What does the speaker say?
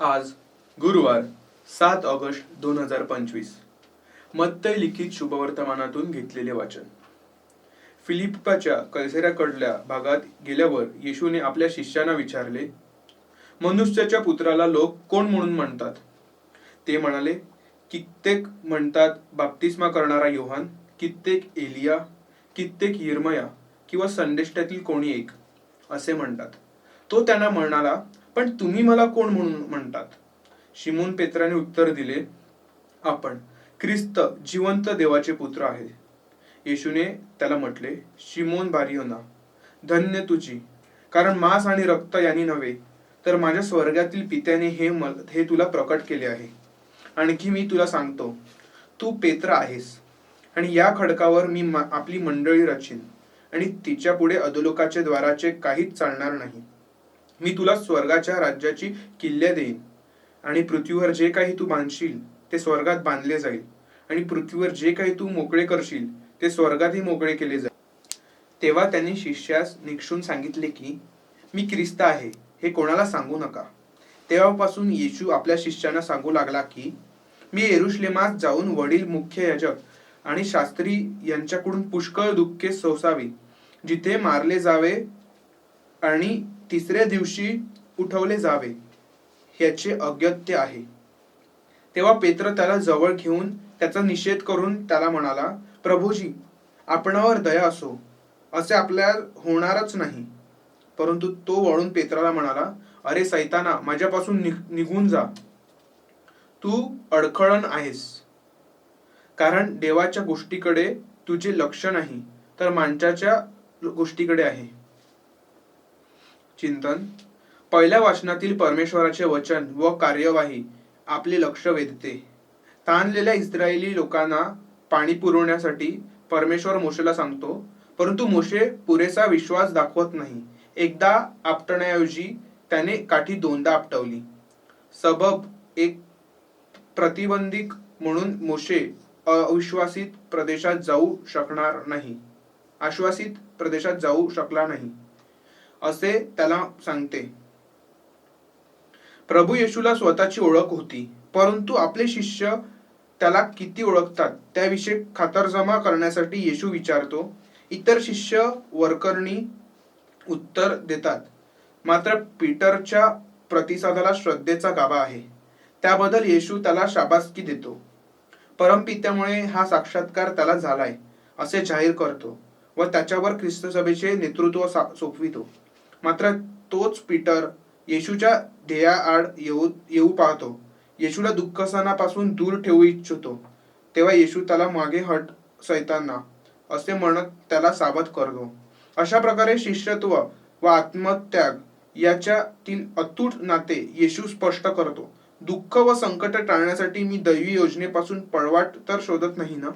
आज गुरुवार सात ऑगस्ट दोन हजार पंचवीस. मत्तय लिखित शुभवर्तमानातून घेतलेले वाचन. फिलिप्पाच्या कलसेऱ्याकडल्या भागात गेल्यावर येशूने आपल्या शिष्यांना विचारले मनुष्याच्या पुत्राला लोक कोण म्हणून म्हणतात? ते म्हणाले कित्येक म्हणतात बाप्तिस्मा करणारा योहान कित्येक एलिया कित्येक यिर्मया किंवा संदेष्टातील कोणी एक असे म्हणतात. तो त्यांना म्हणाला पण तुम्ही मला कोण म्हणून म्हणतात? शिमोन पेत्राने उत्तर दिले आपण ख्रिस्त जिवंत देवाचे पुत्र आहे. येशूने त्याला म्हटले शिमोन बारियोना धन्य तुझी. कारण मांस आणि रक्त यांनी नव्हे तर माझ्या स्वर्गातील पित्याने हे मल हे तुला प्रकट केले आहे. आणखी मी तुला सांगतो तू पेत्र आहेस. आणि या खडकावर मी आपली मंडळी रचीन. आणि तिच्या पुढे द्वाराचे काहीच चालणार नाही. मी तुला स्वर्गाच्या राज्याची किल्ल्या देईन. आणि पृथ्वीवर जे काही तू बांधशील ते स्वर्गात बांधले जाईल. आणि पृथ्वीवर जे काही तू मोकळे करशील ते स्वर्गातही मोकळे केले जाईल. तेव्हा त्यांनी शिष्यास निक्षून सांगितले की मी ख्रिस्त आहे हे कोणाला सांगू नका. तेव्हापासून येशू आपल्या शिष्यांना सांगू लागला की मी एरुश्लेमास जाऊन वडील मुख्य याजक आणि शास्त्री यांच्याकडून पुष्कळ दुःखे सोसावी जिथे मारले जावे आणि तिसऱ्या दिवशी उठवले जावे ह्याचे अज्ञत्य आहे. तेव्हा पेत्र त्याला जवळ घेऊन त्याचा निषेध करून त्याला म्हणाला प्रभूजी आपणावर दया असो असे आपल्या होणारच नाही. परंतु तो वळून पेत्राला म्हणाला अरे सैताना माझ्यापासून निघ- निघून जा. तू अडखळण आहेस. कारण देवाच्या गोष्टीकडे तुझे लक्ष नाही तर माणसाच्या गोष्टीकडे आहे. चिंतन. पहिल्या वाचनातील परमेश्वराचे वचन व कार्यवाही आपले लक्ष वेधते. ताणलेल्या इस्रायली लोकांना पाणी पुरवण्यासाठी परमेश्वर मोशेला सांगतो परंतु मोशे पुरेसा विश्वास दाखवत नाही. एकदा आपटण्याऐवजी त्याने काठी दोनदा आपटवली. सबब एक प्रतिबंधिक म्हणून मोशे अविश्वासित प्रदेशात जाऊ शकणार नाही. आश्वासित प्रदेशात जाऊ शकला नाही. असे त्याला सांगते. प्रभू येशूला स्वतःची ओळख होती परंतु आपले शिष्य त्याला किती ओळखतात त्याविषयी खातरजमा करण्यासाठी येशू विचारतो. इतर शिष्य वरकरणी उत्तर देतात. मात्र पीटरच्या प्रतिसादाला श्रद्धेचा गाभा आहे. त्याबद्दल येशू त्याला शाबासकी देतो. परमपित्यामुळे हा साक्षात्कार त्याला झालाय असे जाहीर करतो व त्याच्यावर ख्रिस्त सभेचे नेतृत्व सोपवितो. मात्र तोच पीटर येशूच्या ध्येयाआड येऊ येऊ पाहतो. येशूला दुःखसनापासून दूर ठेवू इच्छितो. तेव्हा येशू त्याला मागे हट सैताना असे म्हणत त्याला सावध करतो. अशा प्रकारे शिष्यत्व व आत्मत्याग याच्यातील अतूट नाते येशू स्पष्ट करतो. दुःख व संकट टाळण्यासाठी मी दैवी योजनेपासून पळवाट तर शोधत नाही ना?